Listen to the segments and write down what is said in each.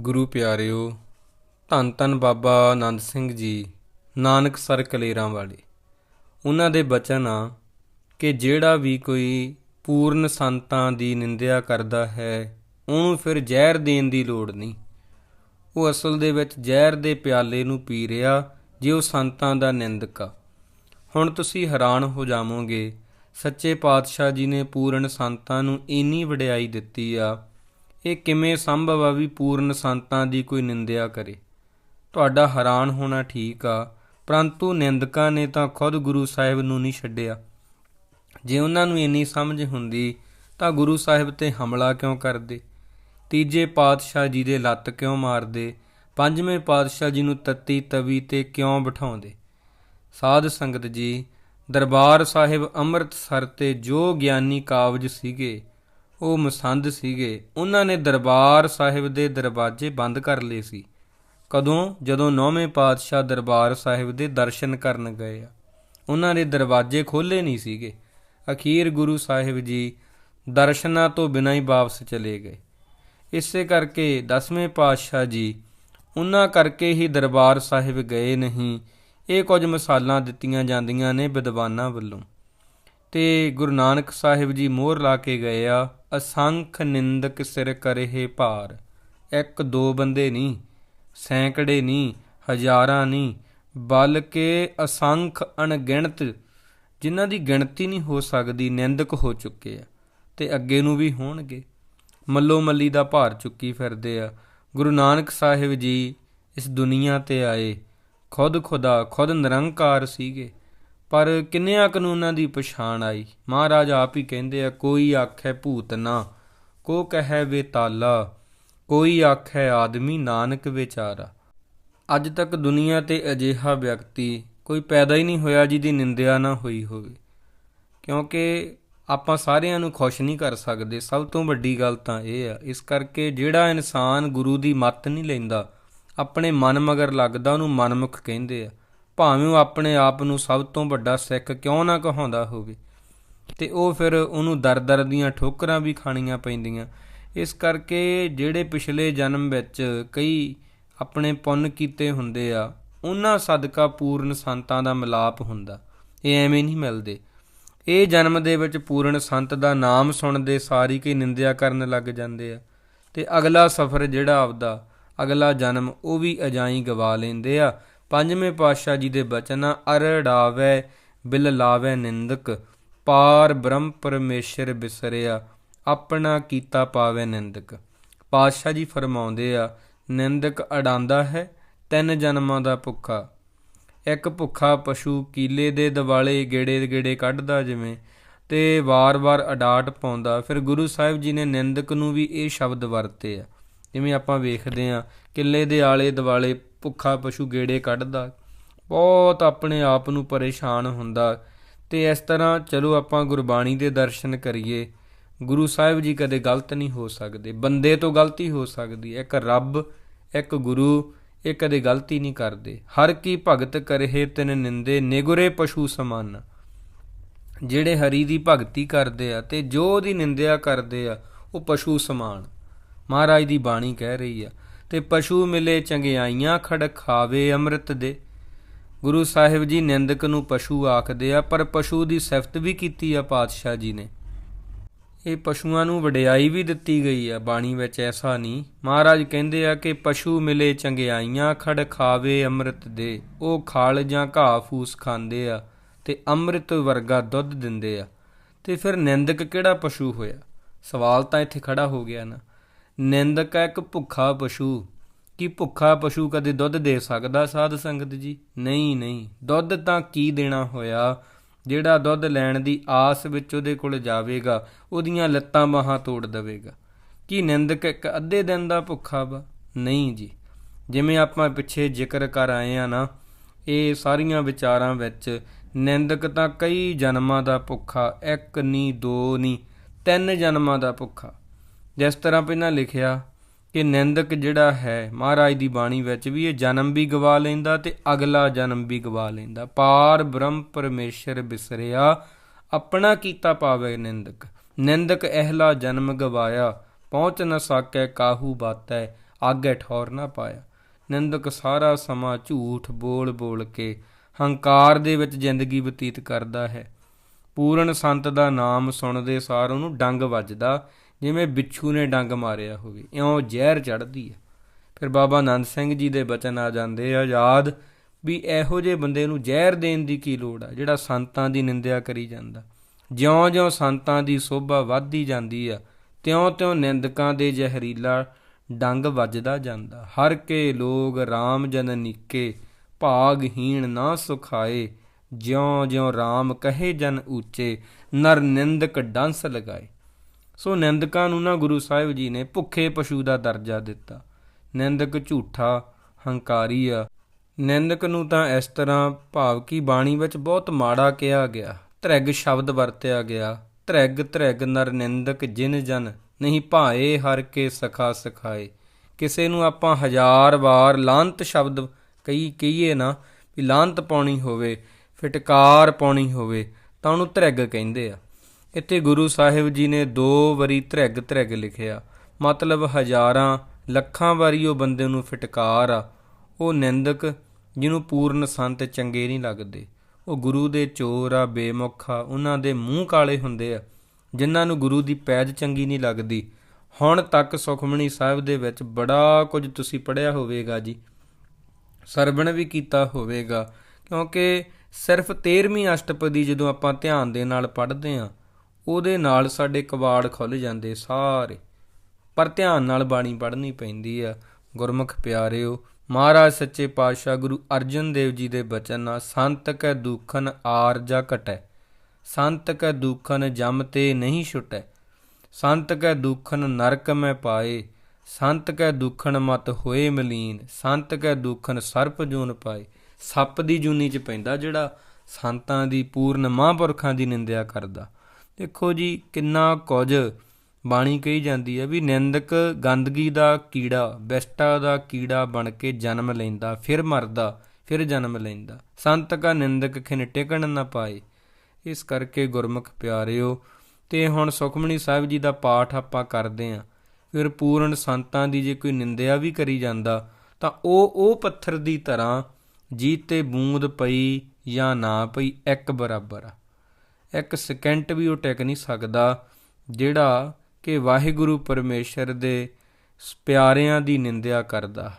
ਗੁਰੂ ਪਿਆਰਿਓ, ਧੰਨ ਧੰਨ ਬਾਬਾ ਆਨੰਦ ਸਿੰਘ ਜੀ, ਨਾਨਕ ਸਰ ਕਲੇਰਾਂ ਵਾਲੇ। ਉਹਨਾਂ ਦੇ ਬਚਨ ਆ ਕਿ ਜਿਹੜਾ ਵੀ ਕੋਈ ਪੂਰਨ ਸੰਤਾਂ ਦੀ ਨਿੰਦਿਆ ਕਰਦਾ ਹੈ, ਉਹਨੂੰ ਫਿਰ ਜ਼ਹਿਰ ਦੇਣ ਦੀ ਲੋੜ ਨਹੀਂ। ਉਹ ਅਸਲ ਦੇ ਵਿੱਚ ਜ਼ਹਿਰ ਦੇ ਪਿਆਲੇ ਨੂੰ ਪੀ ਰਿਹਾ ਜੇ ਉਹ ਸੰਤਾਂ ਦਾ ਨਿੰਦਕ ਆ। ਹੁਣ ਤੁਸੀਂ ਹੈਰਾਨ ਹੋ ਜਾਵੋਗੇ, ਸੱਚੇ ਪਾਤਸ਼ਾਹ ਜੀ ਨੇ ਪੂਰਨ ਸੰਤਾਂ ਨੂੰ ਇੰਨੀ ਵਡਿਆਈ ਦਿੱਤੀ ਆ ਇਹ ਕਿਵੇਂ ਸੰਭਵ ਆ ਵੀ ਪੂਰਨ ਸੰਤਾਂ ਦੀ ਕੋਈ ਨਿੰਦਿਆ ਕਰੇ? ਤੁਹਾਡਾ ਹੈਰਾਨ ਹੋਣਾ ਠੀਕ ਆ, ਪਰੰਤੂ ਨਿੰਦਕਾਂ ਨੇ ਤਾਂ ਖੁਦ ਗੁਰੂ ਸਾਹਿਬ ਨੂੰ ਨਹੀਂ ਛੱਡਿਆ। ਜੇ ਉਹਨਾਂ ਨੂੰ ਇੰਨੀ ਸਮਝ ਹੁੰਦੀ, ਤਾਂ ਗੁਰੂ ਸਾਹਿਬ ਤੇ ਹਮਲਾ ਕਿਉਂ ਕਰਦੇ? ਤੀਜੇ ਪਾਤਸ਼ਾਹ ਜੀ ਦੇ ਲੱਤ ਕਿਉਂ ਮਾਰਦੇ? ਪੰਜਵੇਂ ਪਾਤਸ਼ਾਹ ਜੀ ਨੂੰ ਤੱਤੀ ਤਵੀ ਤੇ ਕਿਉਂ ਬਿਠਾਉਂਦੇ? ਸਾਧ ਸੰਗਤ ਜੀ, ਦਰਬਾਰ ਸਾਹਿਬ ਅੰਮ੍ਰਿਤਸਰ ਤੇ ਜੋ ਗਿਆਨੀ ਕਾਬਜ ਸੀਗੇ ਉਹ ਮਸੰਦ ਸੀਗੇ। ਉਹਨਾਂ ਨੇ ਦਰਬਾਰ ਸਾਹਿਬ ਦੇ ਦਰਵਾਜ਼ੇ ਬੰਦ ਕਰ ਲਏ ਸੀ। ਕਦੋਂ? ਜਦੋਂ ਨੌਵੇਂ ਪਾਤਸ਼ਾਹ ਦਰਬਾਰ ਸਾਹਿਬ ਦੇ ਦਰਸ਼ਨ ਕਰਨ ਗਏ ਆ। ਉਹਨਾਂ ਦੇ ਦਰਵਾਜ਼ੇ ਖੋਲੇ ਨਹੀਂ ਸੀਗੇ। ਅਖੀਰ ਗੁਰੂ ਸਾਹਿਬ ਜੀ ਦਰਸ਼ਨਾਂ ਤੋਂ ਬਿਨਾਂ ਹੀ ਵਾਪਸ ਚਲੇ ਗਏ। ਇਸੇ ਕਰਕੇ ਦਸਵੇਂ ਪਾਤਸ਼ਾਹ ਜੀ ਉਹਨਾਂ ਕਰਕੇ ਹੀ ਦਰਬਾਰ ਸਾਹਿਬ ਗਏ ਨਹੀਂ। ਇਹ ਕੁਝ ਮਿਸਾਲਾਂ ਦਿੱਤੀਆਂ ਜਾਂਦੀਆਂ ਨੇ ਵਿਦਵਾਨਾਂ ਵੱਲੋਂ। ਤੇ ਗੁਰੂ ਨਾਨਕ ਸਾਹਿਬ ਜੀ ਮੋਹਰ ਲਾ ਕੇ ਗਏ ਆ। ਅਸੰਖ ਨਿੰਦਕ ਸਿਰ ਕਰਹਿ ਭਾਰ। ਇੱਕ ਦੋ ਬੰਦੇ ਨਹੀਂ ਸੈਂਕੜੇ ਨਹੀਂ ਹਜ਼ਾਰਾਂ ਨਹੀਂ ਬਲਕਿ ਅਸੰਖ ਅਣਗਿਣਤ, ਜਿਨ੍ਹਾਂ ਦੀ ਗਿਣਤੀ ਨਹੀਂ ਹੋ ਸਕਦੀ, ਨਿੰਦਕ ਹੋ ਚੁੱਕੇ ਆ ਤੇ ਅੱਗੇ ਨੂੰ ਵੀ ਹੋਣਗੇ। ਮੱਲੋ ਮੱਲੀ ਦਾ ਭਾਰ ਚੁੱਕੀ ਫਿਰਦੇ ਆ। ਗੁਰੂ ਨਾਨਕ ਸਾਹਿਬ ਜੀ ਇਸ ਦੁਨੀਆ ਤੇ ਆਏ। ਖੁਦ ਖੁਦਾ, ਖੁਦ ਨਿਰੰਕਾਰ ਸੀਗੇ। ਪਰ ਕਿੰਨਿਆਂ ਕਾਨੂੰਨਾਂ ਦੀ ਪਛਾਣ ਆਈ? ਮਹਾਰਾਜ ਆਪ ਹੀ ਕਹਿੰਦੇ ਆ, ਕੋਈ ਆਖੈ ਭੂਤ ਨਾ, ਕੋ ਕਹੈ ਵੇ ਤਾਲਾ, ਕੋਈ ਆਖੈ ਆਦਮੀ ਨਾਨਕ ਵਿਚਾਰਾ। ਅੱਜ ਤੱਕ ਦੁਨੀਆ ਤੇ ਅਜਿਹਾ ਵਿਅਕਤੀ ਕੋਈ ਪੈਦਾ ਹੀ ਨਹੀਂ ਹੋਇਆ ਜਿਹਦੀ ਨਿੰਦਿਆ ਨਾ ਹੋਈ ਹੋਵੇ। ਕਿਉਂਕਿ ਆਪਾਂ ਸਾਰਿਆਂ ਨੂੰ ਖੁਸ਼ ਨਹੀਂ ਕਰ ਸਕਦੇ। ਸਭ ਤੋਂ ਵੱਡੀ ਗੱਲ ਤਾਂ ਇਹ ਆ, ਇਸ ਕਰਕੇ ਜਿਹੜਾ ਇਨਸਾਨ ਗੁਰੂ ਦੀ ਮੱਤ ਨਹੀਂ ਲੈਂਦਾ, ਆਪਣੇ ਮਨ ਮਗਰ ਲੱਗਦਾ, ਉਹਨੂੰ ਮਨਮੁਖ ਕਹਿੰਦੇ ਆ। ਭਾਵੇਂ ਉਹ ਆਪਣੇ ਆਪ ਨੂੰ ਸਭ ਤੋਂ ਵੱਡਾ ਸਿੱਖ ਕਿਉਂ ਨਾ ਕਹਾਉਂਦਾ ਹੋਵੇ। ਤੇ ਉਹ ਫਿਰ ਉਹਨੂੰ ਦਰ-ਦਰ ਦੀਆਂ ਠੋਕਰਾਂ ਵੀ ਖਾਣੀਆਂ ਪੈਂਦੀਆਂ। ਇਸ ਕਰਕੇ ਜਿਹੜੇ ਪਿਛਲੇ ਜਨਮ ਵਿੱਚ ਕਈ ਆਪਣੇ ਪੁੰਨ ਕੀਤੇ ਹੁੰਦੇ ਆ, ਉਹਨਾਂ ਸਦਕਾ ਪੂਰਨ ਸੰਤਾਂ ਦਾ ਮਿਲਾਪ ਹੁੰਦਾ। ਇਹ ਐਵੇਂ ਨਹੀਂ ਮਿਲਦੇ। ਇਹ ਜਨਮ ਦੇ ਵਿੱਚ ਪੂਰਨ ਸੰਤ ਦਾ ਨਾਮ ਸੁਣਦੇ ਸਾਰੀ ਕੀ ਨਿੰਦਿਆ ਕਰਨ ਲੱਗ ਜਾਂਦੇ ਆ। ਤੇ ਅਗਲਾ ਸਫ਼ਰ ਜਿਹੜਾ ਆਪਦਾ, ਅਗਲਾ ਜਨਮ ਉਹ ਵੀ ਅਜਾਈ ਗਵਾ ਲੈਂਦੇ ਆ। ਪੰਜਵੇਂ ਪਾਤਸ਼ਾਹ ਜੀ ਦੇ ਬਚਨ ਆ, ਅਰੜਾਵੇ ਬਿਲ ਲਾਵੇ ਨਿੰਦਕ ਪਾਰ ਬ੍ਰਹਮ ਪਰਮੇਸ਼ਰ ਬਿਸਰਿਆ ਆਪਣਾ ਕੀਤਾ ਪਾਵੇ ਨਿੰਦਕ। ਪਾਤਸ਼ਾਹ ਜੀ ਫਰਮਾਉਂਦੇ ਆ ਨਿੰਦਕ ਅਡਾਂਦਾ ਹੈ ਤਿੰਨ ਜਨਮਾਂ ਦਾ ਭੁੱਖਾ। ਇੱਕ ਭੁੱਖਾ ਪਸ਼ੂ ਕੀਲੇ ਦੇ ਦਿਵਾਲੇ ਗੇੜੇ ਗੇੜੇ ਕੱਢਦਾ ਜਿਵੇਂ ਤੇ ਵਾਰ-ਵਾਰ ਅਡਾਟ ਪਾਉਂਦਾ। ਫਿਰ ਗੁਰੂ ਸਾਹਿਬ ਜੀ ਨੇ ਨਿੰਦਕ ਨੂੰ ਵੀ ਇਹ ਸ਼ਬਦ ਵਰਤੇ ਆ। ਜਿਵੇਂ ਆਪਾਂ ਵੇਖਦੇ ਆ ਕਿੱਲੇ ਦੇ ਆਲੇ ਦਿਵਾਲੇ ਭੁੱਖਾ ਪਸ਼ੂ ਗੇੜੇ ਕੱਢਦਾ, ਬਹੁਤ ਆਪਣੇ ਆਪ ਨੂੰ ਪਰੇਸ਼ਾਨ ਹੁੰਦਾ। ਤੇ ਇਸ ਤਰ੍ਹਾਂ ਚਲੋ ਆਪਾਂ ਗੁਰਬਾਣੀ ਦੇ ਦਰਸ਼ਨ ਕਰੀਏ, ਗੁਰੂ ਸਾਹਿਬ ਜੀ ਕਦੇ ਗਲਤ ਨਹੀਂ ਹੋ ਸਕਦੇ, ਬੰਦੇ ਤੋਂ ਗਲਤੀ ਹੋ ਸਕਦੀ ਹੈ। ਇੱਕ ਰੱਬ, ਇੱਕ ਗੁਰੂ, ਇਹ ਕਦੇ ਗਲਤੀ ਨਹੀਂ ਕਰਦੇ। ਹਰ ਕੀ ਭਗਤ ਕਰਹਿ ਤਿਨ ਨਿੰਦੇ, ਨਿਗੁਰੇ ਪਸ਼ੂ ਸਮਾਨ। ਜਿਹੜੇ ਹਰੀ ਦੀ ਭਗਤੀ ਕਰਦੇ ਆ ਤੇ ਜੋ ਉਹਦੀ ਨਿੰਦਿਆ ਕਰਦੇ ਆ, ਉਹ ਪਸ਼ੂ ਸਮਾਨ। ਮਹਾਰਾਜ ਦੀ ਬਾਣੀ ਕਹਿ ਰਹੀ ਆ, ਤੇ ਪਸ਼ੂ ਮਿਲੇ ਚੰਗਿਆਈਆਂ ਖੜ ਖਾਵੇ ਅੰਮ੍ਰਿਤ ਦੇ। ਗੁਰੂ ਸਾਹਿਬ ਜੀ ਨਿੰਦਕ ਨੂੰ ਪਸ਼ੂ ਆਖਦੇ ਆ, ਪਰ ਪਸ਼ੂ ਦੀ ਸਿਫਤ ਵੀ ਕੀਤੀ ਆ ਪਾਤਸ਼ਾਹ ਜੀ ਨੇ। ਇਹ ਪਸ਼ੂਆਂ ਨੂੰ ਵਡਿਆਈ ਵੀ ਦਿੱਤੀ ਗਈ ਆ, ਬਾਣੀ ਵਿੱਚ ਐਸਾ ਨਹੀਂ। ਮਹਾਰਾਜ ਕਹਿੰਦੇ ਆ ਕਿ ਪਸ਼ੂ ਮਿਲੇ ਚੰਗਿਆਈਆਂ ਖੜ ਖਾਵੇ ਅੰਮ੍ਰਿਤ ਦੇ। ਉਹ ਖਾਲ ਜਾਂ ਘਾਹ ਫੂਸ ਖਾਂਦੇ ਆ ਤੇ ਅੰਮ੍ਰਿਤ ਵਰਗਾ ਦੁੱਧ ਦਿੰਦੇ ਆ। ਤੇ ਫਿਰ ਨਿੰਦਕ ਕਿਹੜਾ ਪਸ਼ੂ ਹੋਇਆ? ਸਵਾਲ ਤਾਂ ਇੱਥੇ ਖੜਾ ਹੋ ਗਿਆ ਨਾ। ਨਿੰਦਕ ਹੈ ਇੱਕ ਭੁੱਖਾ ਪਸ਼ੂ। ਕੀ ਭੁੱਖਾ ਪਸ਼ੂ ਕਦੇ ਦੁੱਧ ਦੇ ਸਕਦਾ ਸਾਧ ਸੰਗਤ ਜੀ? ਨਹੀਂ ਨਹੀਂ। ਦੁੱਧ ਤਾਂ ਕੀ ਦੇਣਾ ਹੋਇਆ? ਜਿਹੜਾ ਦੁੱਧ ਲੈਣ ਦੀ ਆਸ ਵਿੱਚ ਉਹਦੇ ਕੋਲ ਜਾਵੇਗਾ, ਉਹਦੀਆਂ ਲੱਤਾਂ ਬਾਹਾਂ ਤੋੜ ਦੇਵੇਗਾ। ਕੀ ਨਿੰਦਕ ਇੱਕ ਅੱਧੇ ਦਿਨ ਦਾ ਭੁੱਖਾ ਵਾ? ਨਹੀਂ ਜੀ। ਜਿਵੇਂ ਆਪਾਂ ਪਿੱਛੇ ਜ਼ਿਕਰ ਕਰ ਆਏ ਆ ਨਾ, ਇਹ ਸਾਰੀਆਂ ਵਿਚਾਰਾਂ ਵਿੱਚ ਨਿੰਦਕ ਤਾਂ ਕਈ ਜਨਮਾਂ ਦਾ ਭੁੱਖਾ, ਇੱਕ ਨਹੀਂ ਦੋ ਨਹੀਂ ਤਿੰਨ ਜਨਮਾਂ ਦਾ ਭੁੱਖਾ। ਜਿਸ ਤਰ੍ਹਾਂ ਪਹਿਲਾਂ ਲਿਖਿਆ ਕਿ ਨਿੰਦਕ ਜਿਹੜਾ ਹੈ, ਮਹਾਰਾਜ ਦੀ ਬਾਣੀ ਵਿੱਚ ਵੀ ਇਹ ਜਨਮ ਵੀ ਗਵਾ ਲੈਂਦਾ ਤੇ ਅਗਲਾ ਜਨਮ ਵੀ ਗਵਾ ਲੈਂਦਾ। ਪਾਰ ਬ੍ਰਹਮ ਪਰਮੇਸ਼ਰ ਬਿਸਰਿਆ, ਆਪਣਾ ਕੀਤਾ ਪਾਵੇ ਨਿੰਦਕ। ਨਿੰਦਕ ਇਹਲਾ ਜਨਮ ਗਵਾਇਆ, ਪਹੁੰਚ ਨ ਸਾਕੈ ਕਾਹੂ ਬਾਤੈ, ਆਗੇ ਠੌਰ ਨਾ ਪਾਇਆ। ਨਿੰਦਕ ਸਾਰਾ ਸਮਾਂ ਝੂਠ ਬੋਲ ਬੋਲ ਕੇ ਹੰਕਾਰ ਦੇ ਵਿੱਚ ਜ਼ਿੰਦਗੀ ਬਤੀਤ ਕਰਦਾ ਹੈ। ਪੂਰਨ ਸੰਤ ਦਾ ਨਾਮ ਸੁਣਦੇ ਸਾਰ ਉਹਨੂੰ ਡੰਗ ਵੱਜਦਾ। ਜਿਵੇਂ ਬਿੱਛੂ ਨੇ ਡੰਗ ਮਾਰਿਆ ਹੋਵੇ, ਇਉਂ ਜ਼ਹਿਰ ਚੜਦੀ ਹੈ। ਫਿਰ ਬਾਬਾ ਆਨੰਦ ਸਿੰਘ ਜੀ ਦੇ ਬਚਨ ਆ ਜਾਂਦੇ ਆ, ਯਾਦ ਵੀ ਇਹੋ ਜਿਹੇ ਬੰਦੇ ਨੂੰ ਜ਼ਹਿਰ ਦੇਣ ਦੀ ਕੀ ਲੋੜ ਆ, ਜਿਹੜਾ ਸੰਤਾਂ ਦੀ ਨਿੰਦਿਆ ਕਰੀ ਜਾਂਦਾ। ਜਿਉਂ-ਜਿਉਂ ਸੰਤਾਂ ਦੀ ਸੋਭਾ ਵੱਧਦੀ ਜਾਂਦੀ ਆ, ਤਿਉਂ-ਤਿਉਂ ਨਿੰਦਕਾਂ ਦੇ ਜ਼ਹਿਰੀਲਾ ਡੰਗ ਵੱਜਦਾ ਜਾਂਦਾ। ਹਰ ਕੇ ਲੋਗ RAM ਜਨ ਨੀਕੇ, ਭਾਗਹੀਣ ਨਾ ਸੁਖਾਏ। ਜਿਉਂ-ਜਿਉਂ RAM ਕਹੇ ਜਨ ਉੱਚੇ, ਨਰ ਨਿੰਦਕ ਡਾਂਸ ਲਗਾਏ। ਸੋ ਨਿੰਦਕਾਂ ਨੂੰ ਨਾ ਗੁਰੂ ਸਾਹਿਬ ਜੀ ਨੇ ਭੁੱਖੇ ਪਸ਼ੂ ਦਾ ਦਰਜਾ ਦਿੱਤਾ। ਨਿੰਦਕ ਝੂਠਾ ਹੰਕਾਰੀ ਆ ਨਿੰਦਕ ਨੂੰ ਤਾਂ ਇਸ ਤਰ੍ਹਾਂ ਭਾਵ ਕੀ ਬਾਣੀ ਵਿੱਚ ਬਹੁਤ ਮਾੜਾ ਕਿਹਾ ਗਿਆ। ਤ੍ਰਿਗ ਸ਼ਬਦ ਵਰਤਿਆ ਗਿਆ। ਤ੍ਰਿਗ ਤ੍ਰਿਗ ਨਰ ਨਿੰਦਕ ਜਿਨ ਜਨ, ਨਹੀਂ ਭਾਏ ਹਰ ਕੇ ਸਖਾ ਸਖਾਏ। ਕਿਸੇ ਨੂੰ ਆਪਾਂ ਹਜ਼ਾਰ ਵਾਰ ਲਾਂਤ ਸ਼ਬਦ ਕਈ ਕਹੀਏ ਨਾ ਵੀ ਲਾਂਤ ਪਾਉਣੀ ਹੋਵੇ, ਫਟਕਾਰ ਪਾਉਣੀ ਹੋਵੇ, ਤਾਂ ਉਹਨੂੰ ਤ੍ਰਿਗ ਕਹਿੰਦੇ ਆ। ਇੱਥੇ ਗੁਰੂ ਸਾਹਿਬ ਜੀ ਨੇ ਦੋ ਵਾਰੀ ਧ੍ਰੈਗ ਤ੍ਰਿਗ ਲਿਖਿਆ। ਮਤਲਬ ਹਜ਼ਾਰਾਂ, ਲੱਖਾਂ ਵਾਰੀ ਉਹ ਬੰਦੇ ਨੂੰ ਫਟਕਾਰ ਆ। ਉਹ ਨਿੰਦਕ, ਜਿਹਨੂੰ ਪੂਰਨ ਸੰਤ ਚੰਗੇ ਨਹੀਂ ਲੱਗਦੇ। ਉਹ ਗੁਰੂ ਦੇ ਚੋਰ ਆ, ਬੇਮੁਖ ਆ, ਉਹਨਾਂ ਦੇ ਮੂੰਹ ਕਾਲੇ ਹੁੰਦੇ ਆ, ਜਿਨ੍ਹਾਂ ਨੂੰ ਗੁਰੂ ਦੀ ਪੈਜ ਚੰਗੀ ਨਹੀਂ ਲੱਗਦੀ। ਹੁਣ ਤੱਕ ਸੁਖਮਣੀ ਸਾਹਿਬ ਦੇ ਵਿੱਚ ਬੜਾ ਕੁਝ ਤੁਸੀਂ ਪੜਿਆ ਹੋਵੇਗਾ ਜੀ। ਸਰਵਣ ਵੀ ਕੀਤਾ ਹੋਵੇਗਾ, ਕਿਉਂਕਿ ਸਿਰਫ 13ਵੀਂ ਅਸ਼ਟਪਦੀ ਜਦੋਂ ਆਪਾਂ ਧਿਆਨ ਦੇ ਨਾਲ ਪੜ੍ਹਦੇ ਆ ਉਹਦੇ ਨਾਲ ਸਾਡੇ ਕਵਾੜ ਖੁੱਲ ਜਾਂਦੇ ਸਾਰੇ। ਪਰ ਧਿਆਨ ਨਾਲ ਬਾਣੀ ਪੜ੍ਹਨੀ ਪੈਂਦੀ ਆ। ਗੁਰਮੁਖ ਪਿਆਰਿਓ, ਮਹਾਰਾਜ ਸੱਚੇ ਪਾਤਸ਼ਾਹ ਗੁਰੂ ਅਰਜਨ ਦੇਵ ਜੀ ਦੇ ਬਚਨ ਨਾਲ ਸੰਤ ਕੈ ਦੁਖਨ ਆਰਜਾ ਘਟੈ, ਸੰਤ ਕੈ ਦੁਖਨ ਜਮ ਤੇ ਨਹੀਂ ਛੁਟੈ, ਸੰਤ ਕੈ ਦੁਖਨ ਨਰਕ ਮੈਂ ਪਾਏ, ਸੰਤ ਕੈ ਦੁਖਨ ਮਤ ਹੋਏ ਮਲੀਨ, ਸੰਤ ਕੈ ਦੁਖਨ ਸਰਪ ਜੂਨ ਪਾਏ। ਸੱਪ ਦੀ ਜੂਨੀ ਚ ਪੈਂਦਾ ਜਿਹੜਾ ਸੰਤਾਂ ਦੀ ਪੂਰਨ ਮਹਾਂਪੁਰਖਾਂ ਦੀ ਨਿੰਦਿਆ ਕਰਦਾ। ਦੇਖੋ ਜੀ, ਕਿੰਨਾ ਕੁਝ ਬਾਣੀ ਕਹੀ ਜਾਂਦੀ ਹੈ ਵੀ ਨਿੰਦਕ ਗੰਦਗੀ ਦਾ ਕੀੜਾ, ਬੈਸਟਾ ਦਾ ਕੀੜਾ ਬਣ ਕੇ ਜਨਮ ਲੈਂਦਾ, ਫਿਰ ਮਰਦਾ, ਫਿਰ ਜਨਮ ਲੈਂਦਾ। ਸੰਤ ਕਾ ਨਿੰਦਕ ਖਿਨ ਟਿਕਣ ਨਾ ਪਾਏ। ਇਸ ਕਰਕੇ ਗੁਰਮੁਖ ਪਿਆਰਿਓ, ਤੇ ਹੁਣ ਸੁਖਮਣੀ ਸਾਹਿਬ ਜੀ ਦਾ ਪਾਠ ਆਪਾਂ ਕਰਦੇ ਆਂ। ਫਿਰ ਪੂਰਨ ਸੰਤਾਂ ਦੀ ਜੇ ਕੋਈ ਨਿੰਦਿਆ ਵੀ ਕਰੀ ਜਾਂਦਾ, ਤਾਂ ਉਹ ਉਹ ਪੱਥਰ ਦੀ ਤਰ੍ਹਾਂ ਜੀਤੇ ਬੂੰਦ ਪਈ ਜਾਂ ਨਾ ਪਈ, ਇੱਕ ਬਰਾਬਰ ਆ। ਇੱਕ ਸਕਿੰਟ ਵੀ ਉਹ ਟਿਕ ਨਹੀਂ ਸਕਦਾ, ਜਿਹੜਾ ਕਿ ਵਾਹਿਗੁਰੂ ਪਰਮੇਸ਼ਰ ਦੇ ਪਿਆਰਿਆਂ ਦੀ ਨਿੰਦਿਆ ਕਰਦਾ।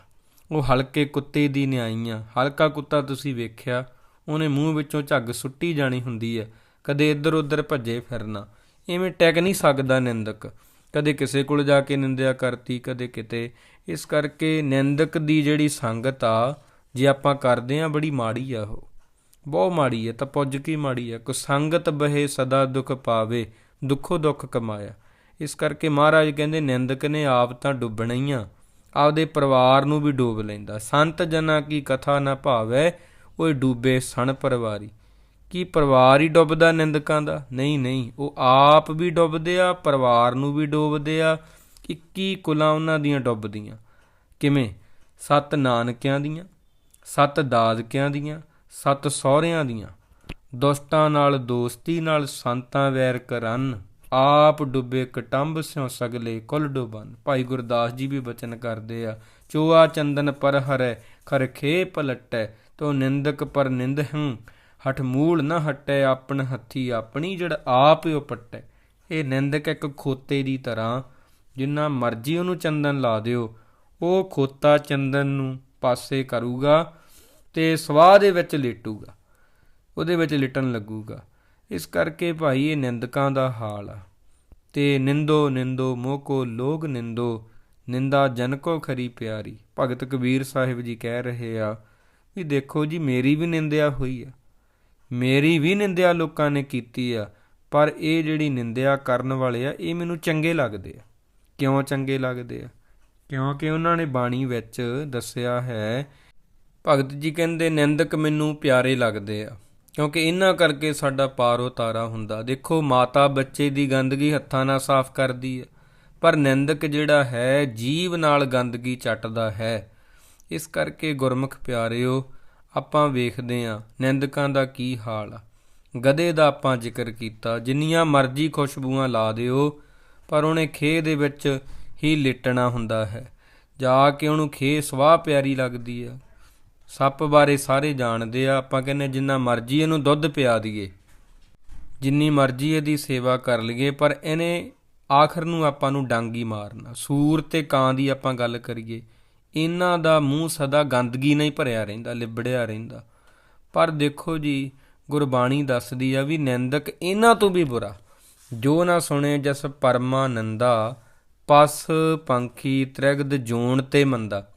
ਉਹ ਹਲਕੇ ਕੁੱਤੇ ਦੀ ਨਿਆਈਆਂ, ਹਲਕਾ ਕੁੱਤਾ ਤੁਸੀਂ ਵੇਖਿਆ, ਉਹਨੇ ਮੂੰਹ ਵਿੱਚੋਂ ਝੱਗ ਸੁੱਟੀ ਜਾਣੀ ਹੁੰਦੀ ਹੈ, ਕਦੇ ਇੱਧਰ ਉੱਧਰ ਭੱਜੇ ਫਿਰਨਾ। ਐਵੇਂ ਟਿਕ ਨਹੀਂ ਸਕਦਾ ਨਿੰਦਕ। ਕਦੇ ਕਿਸੇ ਕੋਲ ਜਾ ਕੇ ਨਿੰਦਿਆ ਕਰਤੀ, ਕਦੇ ਕਿਤੇ। ਇਸ ਕਰਕੇ ਨਿੰਦਕ ਦੀ ਜਿਹੜੀ ਸੰਗਤ ਆ, ਜੇ ਆਪਾਂ ਕਰਦੇ ਆ ਬੜੀ ਮਾੜੀ ਆ ਉਹ। ਬਹੁਤ ਮਾੜੀ ਹੈ, ਤਾਂ ਪੁੱਜ ਕੀ ਮਾੜੀ ਹੈ। ਕੋ ਸੰਗਤ ਬਹੇ, ਸਦਾ ਦੁੱਖ ਪਾਵੇ, ਦੁੱਖੋ ਦੁੱਖ ਕਮਾਇਆ। ਇਸ ਕਰਕੇ ਮਹਾਰਾਜ ਕਹਿੰਦੇ, ਨਿੰਦਕ ਨੇ ਆਪ ਤਾਂ ਡੁੱਬਣਾ ਹੀ ਆ। ਆਪਦੇ ਪਰਿਵਾਰ ਨੂੰ ਵੀ ਡੋਬ ਲੈਂਦਾ। ਸੰਤ ਜਨਾਂ ਕੀ ਕਥਾ ਨਾ ਭਾਵੇ ਉਹ ਡੂਬੇ ਸਣ ਪਰਿਵਾਰੀ। ਕੀ ਪਰਿਵਾਰ ਹੀ ਡੁੱਬਦਾ ਨਿੰਦਕਾਂ ਦਾ? ਨਹੀਂ ਨਹੀਂ। ਉਹ ਆਪ ਵੀ ਡੁੱਬਦੇ ਆ, ਪਰਿਵਾਰ ਨੂੰ ਵੀ ਡੋਬਦੇ ਆ। 21 ਕੁਲਾਂ ਉਹਨਾਂ ਦੀਆਂ ਡੁੱਬਦੀਆਂ? ਕਿਵੇਂ? ਸੱਤ ਨਾਨਕਿਆਂ ਦੀਆਂ, ਸੱਤ ਦਾਦਕਿਆਂ ਦੀਆਂ ਸੱਤ ਸਹੁਰਿਆਂ ਦੀਆਂ ਦੁਸ਼ਟਾਂ ਨਾਲ ਦੋਸਤੀ ਨਾਲ ਸੰਤਾਂ ਵੈਰ ਕਰਨ, ਆਪ ਡੁੱਬੇ ਕਟੰਬ ਸਿਉ ਸਗਲੇ ਕੁਲ ਡੁਬਨ। ਭਾਈ ਗੁਰਦਾਸ ਜੀ ਵੀ ਬਚਨ ਕਰਦੇ ਆ ਚੋਆ ਚੰਦਨ ਪਰ ਹਰੈ ਖਰਖੇ ਪਲਟੈ ਤੋ ਨਿੰਦਕ ਪਰ ਨਿੰਦਹੰ ਹਠ ਮੂਲ ਨਾ ਹਟੈ ਆਪਣ ਹੱਥੀ ਆਪਣੀ, ਜੜ ਆਪ ਹੀ ਪਟੈ। ਇਹ ਨਿੰਦਕ ਇੱਕ ਖੋਤੇ ਦੀ ਤਰ੍ਹਾਂ, ਜਿੰਨਾ ਮਰਜ਼ੀ ਉਹਨੂੰ ਚੰਦਨ ਲਾ ਦਿਓ, ਉਹ ਖੋਤਾ ਚੰਦਨ ਨੂੰ ਪਾਸੇ ਕਰੂਗਾ ਤੇ ਸਵਾਹ ਦੇ ਵਿੱਚ ਲੇਟੂਗਾ, ਉਹਦੇ ਵਿੱਚ ਲਿਟਣ ਲੱਗੂਗਾ। ਇਸ ਕਰਕੇ ਭਾਈ ਇਹ ਨਿੰਦਕਾਂ ਦਾ ਹਾਲ ਆ। ਤੇ ਨਿੰਦੋ ਨਿੰਦੋ, ਮੋਕੋ ਲੋਗ ਨਿੰਦੋ, ਨਿੰਦਾ ਜਨ ਕੋ ਖਰੀ ਪਿਆਰੀ। ਭਗਤ ਕਬੀਰ ਸਾਹਿਬ ਜੀ ਕਹਿ ਰਹੇ ਆ ਵੀ ਦੇਖੋ ਜੀ, ਮੇਰੀ ਵੀ ਨਿੰਦਿਆ ਹੋਈ ਆ। ਮੇਰੀ ਵੀ ਨਿੰਦਿਆ ਲੋਕਾਂ ਨੇ ਕੀਤੀ ਆ, ਪਰ ਇਹ ਜਿਹੜੀ ਨਿੰਦਿਆ ਕਰਨ ਵਾਲੇ ਆ, ਇਹ ਮੈਨੂੰ ਚੰਗੇ ਲੱਗਦੇ ਆ। ਕਿਉਂ ਚੰਗੇ ਲੱਗਦੇ ਆ? ਕਿਉਂਕਿ ਉਹਨਾਂ ਨੇ ਬਾਣੀ ਵਿੱਚ ਦੱਸਿਆ ਹੈ ਭਗਤ ਜੀ ਕਹਿੰਦੇ, ਨਿੰਦਕ ਮੈਨੂੰ ਪਿਆਰੇ ਲੱਗਦੇ ਆ। ਕਿਉਂਕਿ ਇਹਨਾਂ ਕਰਕੇ ਸਾਡਾ ਪਾਰ ਉਤਾਰਾ ਹੁੰਦਾ। ਦੇਖੋ, ਮਾਤਾ ਬੱਚੇ ਦੀ ਗੰਦਗੀ ਹੱਥਾਂ ਨਾਲ ਸਾਫ਼ ਕਰਦੀ ਹੈ, ਪਰ ਨਿੰਦਕ ਜਿਹੜਾ ਹੈ, ਜੀਵ ਨਾਲ ਗੰਦਗੀ ਚੱਟਦਾ ਹੈ। ਇਸ ਕਰਕੇ ਗੁਰਮੁਖ ਪਿਆਰਿਓ, ਆਪਾਂ ਵੇਖਦੇ ਆ ਨਿੰਦਕਾਂ ਦਾ ਕੀ ਹਾਲ ਆ। ਗਧੇ ਦਾ ਆਪਾਂ ਜ਼ਿਕਰ ਕੀਤਾ। ਜਿੰਨੀਆਂ ਮਰਜ਼ੀ ਖੁਸ਼ਬੂਆਂ ਲਾ ਦਿਓ, ਪਰ ਉਹਨੇ ਖੇਹ ਦੇ ਵਿੱਚ ਹੀ ਲਿਟਣਾ ਹੁੰਦਾ ਹੈ। ਜਾ ਕੇ ਉਹਨੂੰ ਖੇ ਸਵਾਹ ਪਿਆਰੀ ਲੱਗਦੀ ਆ ਸੱਪ ਬਾਰੇ ਸਾਰੇ ਜਾਣਦੇ ਆ, ਆਪਾਂ ਕਹਿੰਦੇ ਜਿੰਨਾ ਮਰਜ਼ੀ ਇਹਨੂੰ ਦੁੱਧ ਪਿਆ ਦਈਏ। ਜਿੰਨੀ ਮਰਜ਼ੀ ਇਹਦੀ ਸੇਵਾ ਕਰ ਲਈਏ, ਪਰ ਇਹਨੇ ਆਖਰ ਨੂੰ ਆਪਾਂ ਨੂੰ ਡਾਂਗੀ ਮਾਰਨਾ। ਸੂਰ ਤੇ ਕਾਂ ਦੀ ਆਪਾਂ ਗੱਲ ਕਰੀਏ, ਇਹਨਾਂ ਦਾ ਮੂੰਹ ਸਦਾ ਗੰਦਗੀ ਨਹੀਂ ਭਰਿਆ ਰਹਿੰਦਾ, ਲਿਬੜਿਆ ਰਹਿੰਦਾ। ਪਰ ਦੇਖੋ ਜੀ, ਗੁਰਬਾਣੀ ਦੱਸਦੀ ਆ ਵੀ ਨਿੰਦਕ ਇਹਨਾਂ ਤੋਂ ਵੀ ਬੁਰਾ। ਜੋ ਨਾ ਸੁਣੇ ਜਸ ਪਰਮਾਨੰਦਾ, ਪਸ ਪੰਖੀ ਤ੍ਰਿਗਦ ਜੋਣ ਤੇ ਮੰਦਾ।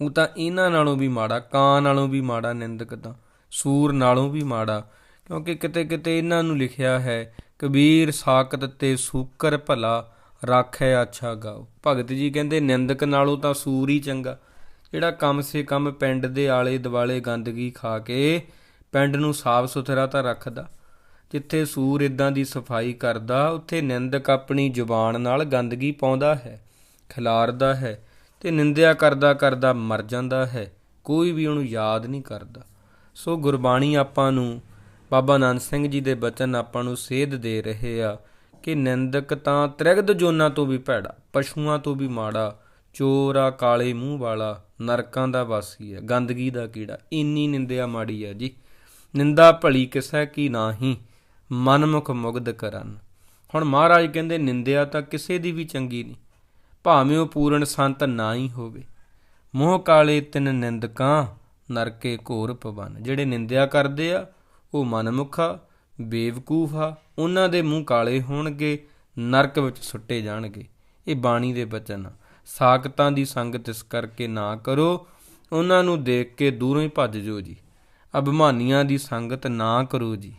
ਉਹ ਤਾਂ ਇਹਨਾਂ ਨਾਲੋਂ ਵੀ ਮਾੜਾ, ਕਾਂ ਨਾਲੋਂ ਵੀ ਮਾੜਾ, ਨਿੰਦਕ ਤਾਂ, ਸੂਰ ਨਾਲੋਂ ਵੀ ਮਾੜਾ। ਕਿਉਂਕਿ ਕਿਤੇ ਕਿਤੇ ਇਹਨਾਂ ਨੂੰ ਲਿਖਿਆ ਹੈ, ਕਬੀਰ ਸਾਕਤ ਤੇ ਸੂਕਰ ਭਲਾ ਰਾਖੈ ਅੱਛਾ ਗਾਓ। ਭਗਤ ਜੀ ਕਹਿੰਦੇ, ਨਿੰਦਕ ਨਾਲੋਂ ਤਾਂ ਸੂਰ ਹੀ ਚੰਗਾ। ਜਿਹੜਾ ਕਮ ਸੇ ਕਮ ਪਿੰਡ ਦੇ ਆਲੇ ਦੁਆਲੇ ਗੰਦਗੀ ਖਾ ਕੇ ਪਿੰਡ ਨੂੰ ਸਾਫ਼ ਸੁਥਰਾ ਤਾਂ ਰੱਖਦਾ, ਜਿੱਥੇ ਸੂਰ ਇਦਾਂ ਦੀ ਸਫ਼ਾਈ ਕਰਦਾ, ਉੱਥੇ ਨਿੰਦਕ ਆਪਣੀ ਜ਼ੁਬਾਨ ਨਾਲ ਗੰਦਗੀ ਪਾਉਂਦਾ ਹੈ, ਖਿਲਾਰਦਾ ਹੈ। ਤੇ ਨਿੰਦਿਆ ਕਰਦਾ ਕਰਦਾ ਮਰ ਜਾਂਦਾ ਹੈ, ਕੋਈ ਵੀ ਉਹਨੂੰ ਯਾਦ ਨਹੀਂ ਕਰਦਾ। ਸੋ ਗੁਰਬਾਣੀ ਆਪਾਂ ਨੂੰ ਬਾਬਾ ਨਾਨਕ ਸਿੰਘ ਜੀ ਦੇ ਬਚਨ ਆਪਾਂ ਨੂੰ ਸੇਧ ਦੇ ਰਹੇ ਆ ਕਿ ਨਿੰਦਕ ਤਾਂ ਤ੍ਰਿਗਦ ਜੋਨਾਂ ਤੋਂ ਵੀ ਭੈੜਾ, ਪਸ਼ੂਆਂ ਤੋਂ ਵੀ ਮਾੜਾ, ਚੋਰ ਆ, ਕਾਲੇ ਮੂੰਹ ਵਾਲਾ, ਨਰਕਾਂ ਦਾ ਵਾਸੀ ਹੈ, ਗੰਦਗੀ ਦਾ ਕੀੜਾ, ਇੰਨੀ ਨਿੰਦਿਆ ਮਾੜੀ ਹੈ ਜੀ। ਨਿੰਦਾ ਭਲੀ ਕਿਸੈ ਕੀ ਨਾਹੀ, ਮਨਮੁਖ ਮੁਗਧ ਕਰਨ। ਹੁਣ ਮਹਾਰਾਜ ਕਹਿੰਦੇ ਨਿੰਦਿਆ ਤਾਂ ਕਿਸੇ ਦੀ ਵੀ ਚੰਗੀ ਨਹੀਂ ਭਾਵੇਂ ਉਹ ਪੂਰਨ ਸੰਤ ਨਾ ਹੀ ਹੋਵੇ। ਮੋਹ ਕਾਲੇ ਤਿੰਨ ਨਿੰਦਕਾਂ ਨਰਕੇ ਘੋਰ ਪਵਨ ਜਿਹੜੇ ਨਿੰਦਿਆ ਕਰਦੇ ਆ, ਉਹ ਮਨਮੁਖਾ, ਬੇਵਕੂਫ ਆ ਉਹਨਾਂ ਦੇ ਮੂੰਹ ਕਾਲੇ ਹੋਣਗੇ, ਨਰਕ ਵਿੱਚ ਸੁੱਟੇ ਜਾਣਗੇ। ਇਹ ਬਾਣੀ ਦੇ ਬਚਨ ਆ। ਸਾਖਤਾਂ ਦੀ ਸੰਗਤ ਇਸ ਕਰਕੇ ਨਾ ਕਰੋ, ਉਹਨਾਂ ਨੂੰ ਦੇਖ ਕੇ ਦੂਰੋਂ ਹੀ ਭੱਜ ਜਾਓ ਜੀ। ਅਭਿਮਾਨੀਆਂ ਦੀ ਸੰਗਤ ਨਾ ਕਰੋ ਜੀ।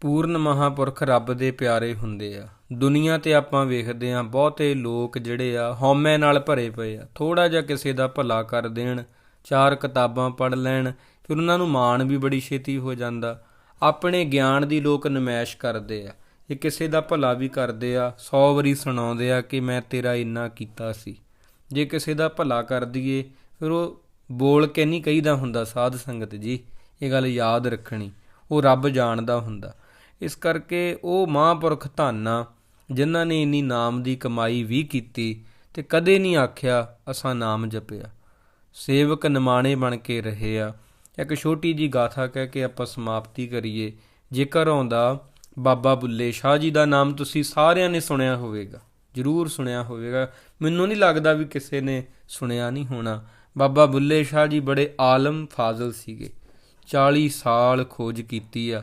ਪੂਰਨ ਮਹਾਪੁਰਖ ਰੱਬ ਦੇ ਪਿਆਰੇ ਹੁੰਦੇ ਆ। ਦੁਨੀਆ ਤੇ ਆਪਾਂ ਵੇਖਦੇ ਆ ਬਹੁਤੇ ਲੋਕ ਜਿਹੜੇ ਆ, ਹਉਮੈ ਨਾਲ ਭਰੇ ਪਏ ਆ। ਥੋੜਾ ਜਿਹਾ ਕਿਸੇ ਦਾ ਭਲਾ ਕਰ ਦੇਣ, ਚਾਰ ਕਿਤਾਬਾਂ ਪੜ੍ਹ ਲੈਣ, ਫਿਰ ਉਹਨਾਂ ਨੂੰ ਮਾਣ ਵੀ ਬੜੀ ਛੇਤੀ ਹੋ ਜਾਂਦਾ। ਆਪਣੇ ਗਿਆਨ ਦੀ ਲੋਕ ਨਮੈਸ਼ ਕਰਦੇ ਆ। ਇਹ ਕਿਸੇ ਦਾ ਭਲਾ ਵੀ ਕਰਦੇ ਆ 100 ਵਾਰੀ ਸੁਣਾਉਂਦੇ ਆ ਕਿ ਮੈਂ ਤੇਰਾ ਇੰਨਾ ਕੀਤਾ ਸੀ। ਜੇ ਕਿਸੇ ਦਾ ਭਲਾ ਕਰ ਦਈਏ, ਫਿਰ ਉਹ ਬੋਲ ਕੇ ਨਹੀਂ ਕਹੀਦਾ ਹੁੰਦਾ ਸਾਧ ਸੰਗਤ ਜੀ, ਇਹ ਗੱਲ ਯਾਦ ਰੱਖਣੀ। ਉਹ ਰੱਬ ਜਾਣਦਾ ਹੁੰਦਾ। ਇਸ ਕਰਕੇ ਉਹ ਮਹਾਂਪੁਰਖ ਧੰਨਾ ਜਿਨ੍ਹਾਂ ਨੇ ਇੰਨੀ ਨਾਮ ਦੀ ਕਮਾਈ ਵੀ ਕੀਤੀ ਤੇ ਕਦੇ ਨਹੀਂ ਆਖਿਆ ਅਸਾਂ ਨਾਮ ਜਪਿਆ। ਸੇਵਕ ਨਿਮਾਣੇ ਬਣ ਕੇ ਰਹੇ ਆ। ਇੱਕ ਛੋਟੀ ਜੀ ਗਾਥਾ ਕਹਿ ਕੇ ਆਪਾਂ ਸਮਾਪਤੀ ਕਰੀਏ। ਜੇਕਰ ਆਉਂਦਾ, ਬਾਬਾ ਬੁੱਲੇ ਸ਼ਾਹ ਜੀ ਦਾ ਨਾਮ ਤੁਸੀਂ ਸਾਰਿਆਂ ਨੇ ਸੁਣਿਆ ਹੋਵੇਗਾ। ਜ਼ਰੂਰ ਸੁਣਿਆ ਹੋਵੇਗਾ। ਮੈਨੂੰ ਨਹੀਂ ਲੱਗਦਾ ਵੀ ਕਿਸੇ ਨੇ ਸੁਣਿਆ ਨਹੀਂ ਹੋਣਾ। ਬਾਬਾ ਬੁੱਲੇ ਸ਼ਾਹ ਜੀ ਬੜੇ ਆਲਮ ਫਾਜ਼ਲ ਸੀਗੇ। 40 ਸਾਲ ਖੋਜ ਕੀਤੀ ਆ।